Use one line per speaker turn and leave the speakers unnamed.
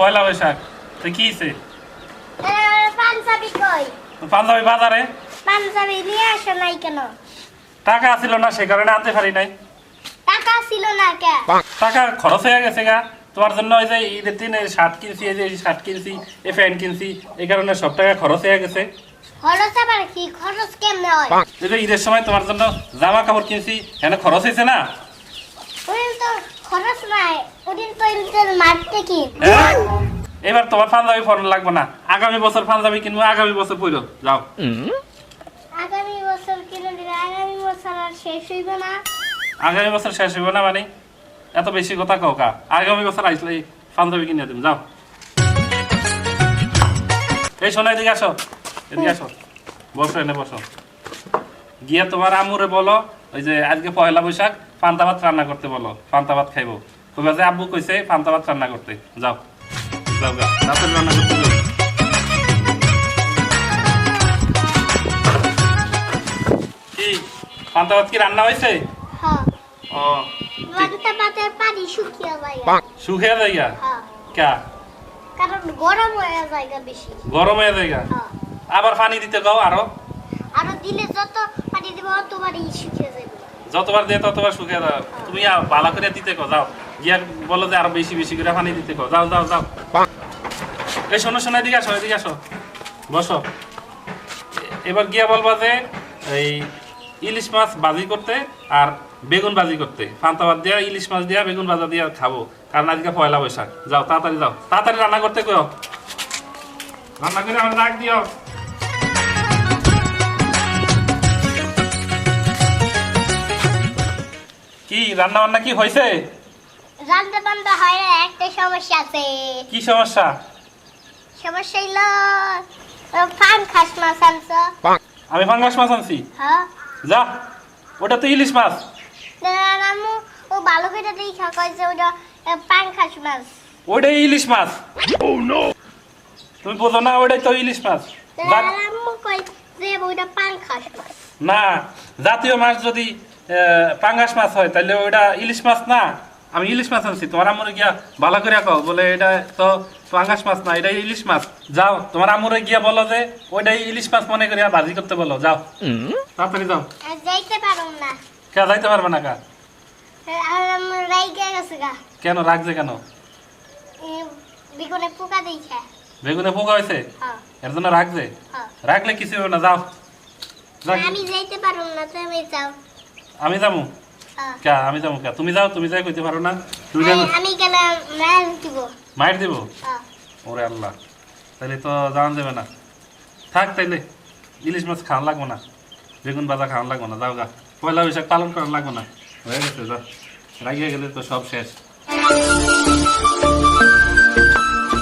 পয়লা বৈশাখ। তো কি হইছে?
পাঞ্জাবি কই?
পাঞ্জাবি বাজারে?
পাঞ্জাবি নিয়ে আসো নাই কেন?
টাকা ছিল না সে কারণে আনতে পারি নাই।
টাকা ছিল না কে?
টাকা খরচ হয়ে গেছে গা। তোমার জন্য ওই যে ঈদের দিনে শার্ট কিনছি এই যে শার্ট কিনছি এই প্যান্ট কিনছি এই কারণে সব টাকা খরচ হয়ে গেছে।
খরচ আবার কি? খরচ কেমনে হয়?
এই যে ঈদের সময় তোমার জন্য জামা কাপড় কিনছি এখানে খরচ হয়েছে না?
তো খরচ নাই।
হ্যাঁ? এবার তোমার পাঞ্জাবি পরানো লাগবে না। আগামী বছর পাঞ্জাবি কিনবো আগামী বছর পইলো যাও।
আগামী বছর কিনে দিলে আগামী বছর আর শেষ হইব না।
আগামী বছর শেষ হইব না মানে? এত বেশি কথা কও কা? আগামী বছর আইসলে এই পাঞ্জাবি কিনে দিম যাও। এই শোনো এদিকে আসো। এদিকে আসো। বসো এনে বসো। গিয়ে তোমার আমুরে বলো ওই যে আজকে পয়লা বৈশাখ পান্তা ভাত রান্না করতে বলো পান্তা ভাত খাইবো। কইবা যে আব্বু কইছে পান্তা ভাত রান্না করতে। যাও। যাও গা। রাতের রান্না করতে যাও। কি? পান্তা ভাত কি রান্না হয়েছে
হ্যাঁ।
ও
শুকিয়ে
যাইগা?
হ্যাঁ।
কা?
কারণ গরম হয়ে যায় বেশি।
গরম হয়ে
হ্যাঁ।
আবার পানি দিতে গাও আরও?
আরও দিলে যত পানি দিব ততবারই শুকিয়ে যাবে
যতবার দিয়ে ততবার শুকিয়ে দাও তুমি ভালো করে দিতে কো যাও। গিয়া বলো যে আরও বেশি বেশি করে পানি দিতে কো যাও যাও যাও। এই শোনো শোনো, এদিকে আসো এদিকে আসো। বসো। এবার গিয়া বলবা যে এই ইলিশ মাছ বাজি করতে আর বেগুন বাজি করতে। ফান্তাবাদ দিয়া, ইলিশ মাছ দিয়া, বেগুন ভাজা দিয়া খাব। কারণ আজকে পয়লা বৈশাখ। যাও, তাড়াতাড়ি যাও। তাড়াতাড়ি রান্না করতে কো রান্না করে আমার ডাক দিও। কি, রান্না বান্না কি হয়েছে
রান্না বান্না হয় না একটা সমস্যা আছে।
কি সমস্যা?
সমস্যা হইল ফান খাস মাছ আনছ।
আমি ফাঙ্গাস মাছ আনছি।
হ্যাঁ।
যা ওটা তো ইলিশ মাছ।
আমু ও ভালো করে দেখা কইছে ওটা মাছ।
ওইটাই ইলিশ মাছ। তুমি বোঝো না ওইটাই তো ইলিশ মাছ।
কই যে ওটা মাছ।
না জাতীয় মাছ যদি আহ, পাঙ্গাস মাছ হয় তাহলে ওইটা ইলিশ মাছ না। আমি ইলিশ মাছ আনছি তোমার আমরে গিয়া ভালো করে কও বলে এটা তো পাঙ্গাস মাছ না এটা ইলিশ মাছ। যাও তোমার আমরে গিয়া বলো যে ওইটাই ইলিশ মাছ মনে করিয়া ভাজি করতে বলো যাও। তাড়াতাড়ি যাও।
যাইতে পারুম না।
কে যাইতে পারবে না কা?
আর আমার রাইগে গেছে গা।
কেন রাখছে কেন?
বিগুনে পোকা দিয়েছে।
বেগুনে পোকা হয়েছে?
হ্যাঁ
এর জন্য রাখছে
হ্যাঁ
রাখলে কিছু হবে না যাও।
আমি যাইতে পারুম না তুমি যাও।
আমি যাব? কে আমি যাব কে। তুমি যাও তুমি যাই কইতে পারো না। তুমি
আমি- গেলে মার দিব।
মাইর দিব?
হ্যাঁ।
ওরে আল্লাহ। তাহলে তো জান দেবে না। থাক তাইলে ইলিশ মাছ খাওয়া লাগবো না। বেগুন বাজা খাওয়া লাগবো না। যাও গা। পয়লা বৈশাখ পালন করা লাগবো না। হয়ে গেছে যা। রাগিয়ে গেলে তো সব শেষ।